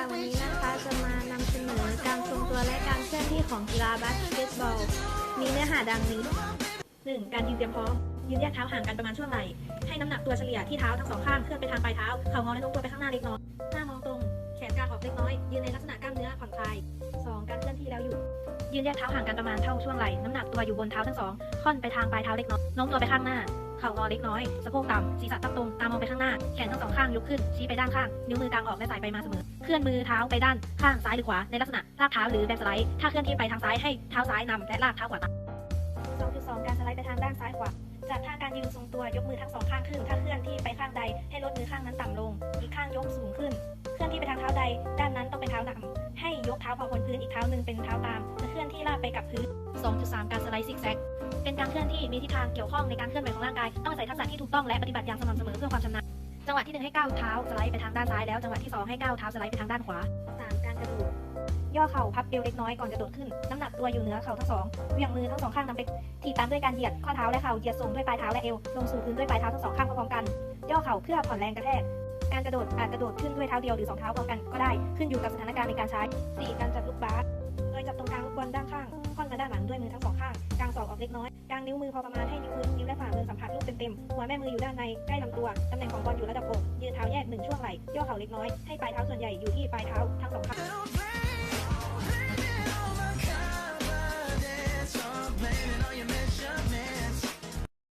ค่ะวันนี้นะคะจะมานำเสนอการทรงตัวและการเคลื่อนที่ของกีฬาบาสเกตบอล มีเนื้อหาดังนี้ 1. การยืนเตรียมพร้อม ยืนแยกเท้าห่างกันประมาณช่วงไหล่ให้น้ำหนักตัวเฉลี่ยที่เท้าทั้งสองข้างเคลื่อนไปทางปลายเท้า เข่างอและโน้มตัวไปข้างหน้าเล็กน้อย หน้ามองตรง แขนกางออกเล็กน้อย ยืนในลักษณะกล้ามเนื้อผ่อนคลาย 2. การเคลื่อนที่แล้วหยุด ยืนแยกเท้าห่างกันประมาณเท่าช่วงไหล่ น้ำหนักตัวอยู่บนเท้าทั้งสอง ค่อนไปทางปลายเท้าเล็กน้อย โน้มตัวไปข้างหน้า เข่างอเล็กน้อย สะโพกต่ำศีรษะตั้งตรง ตามองไปข้างหน้า แขนทั้งสองข้างยกขึ้น ชี้ไปด้านข้าง นิ้วมือกลางออกและสายไปมาเสมอ เคลื่อนมือเท้าไปด้านข้างซ้ายหรือขวา ในลักษณะลากเท้าหรือแบ็คสไลด์ ถ้าเคลื่อนที่ไปทางซ้ายให้เท้าซ้ายนำและลากเท้าขวาตาม2.2 การสไลด์ไปทางด้านซ้ายขวาจากท่าการยืนทรงตัวยกมือทั้งสองข้างขึ้น ถ้าเคลื่อนที่ไปข้างใดให้ลดมือข้างนั้นต่ำลง อีกข้างยกสูงขึ้น เคลื่อนที่ไปทางเท้าใด ด้านนั้นต้องเป็นเท้านำให้ยกเท้าพอบนพื้นอีกเท้าหนึ่งเป็นเท้าตาม ไปกับพื้น 2.3 การสไลด์ซิกแซก เป็นการเคลื่อนที่มีทิศทางเกี่ยวข้องในการเคลื่อนไหวของร่างกาย ต้องอาศัยทักษะที่ถูกต้องและปฏิบัติอย่างสม่ำเสมอเพื่อความชำนาญ จังหวะที่หนึ่งให้ก้าวเท้าสไลด์ไปทางด้านซ้ายแล้ว จังหวะที่สองให้ก้าวเท้าสไลด์ไปทางด้านขวา 3. การกระโดดย่อเข่าพับเอวเล็กน้อยก่อนกระโดดขึ้น น้ำหนักตัวอยู่เหนือเข่าทั้งสองเหวี่ยงมือทั้งสองข้างนำไปถีบตามด้วยการเหยียดข้อเท้าและเข่าเหยียดส่งด้วยปลายเท้าและเอวลงสู่พื้นด้วยปลายเท้าทั้งสองข้างพร้อมกัน ย่อเข่าเพื่อผ่อนแรงกระแทกการกระโดดอาจกระโดดขึ้นด้วยเท้าเดียวหรือสองเท้าพร้อมกันก็ได้ขึ้นอยู่กับสถานการณ์ในการใช้ 4. การจับลูกบาสโดยจับตรงกลางลูกบอลด้านข้างค่อนมาด้านหลังด้วยมือทั้งสองข้างกลางศอกออกเล็กน้อยกลางนิ้วมือพอประมาณให้นิ้วมือนิ้วและฝ่ามือสัมผัสลูกเต็มๆหัวแม่มืออยู่ด้านในใกล้ลำตัวตำแหน่งของบอลอยู่ระดับอกยืนเท้าแยกหนึ่งช่วงไหล่ย่อเข่าเล็กน้อยให้ปลายเท้าส่วนใหญ่อยู่ที่ปลายเท้าทั้งสองข้าง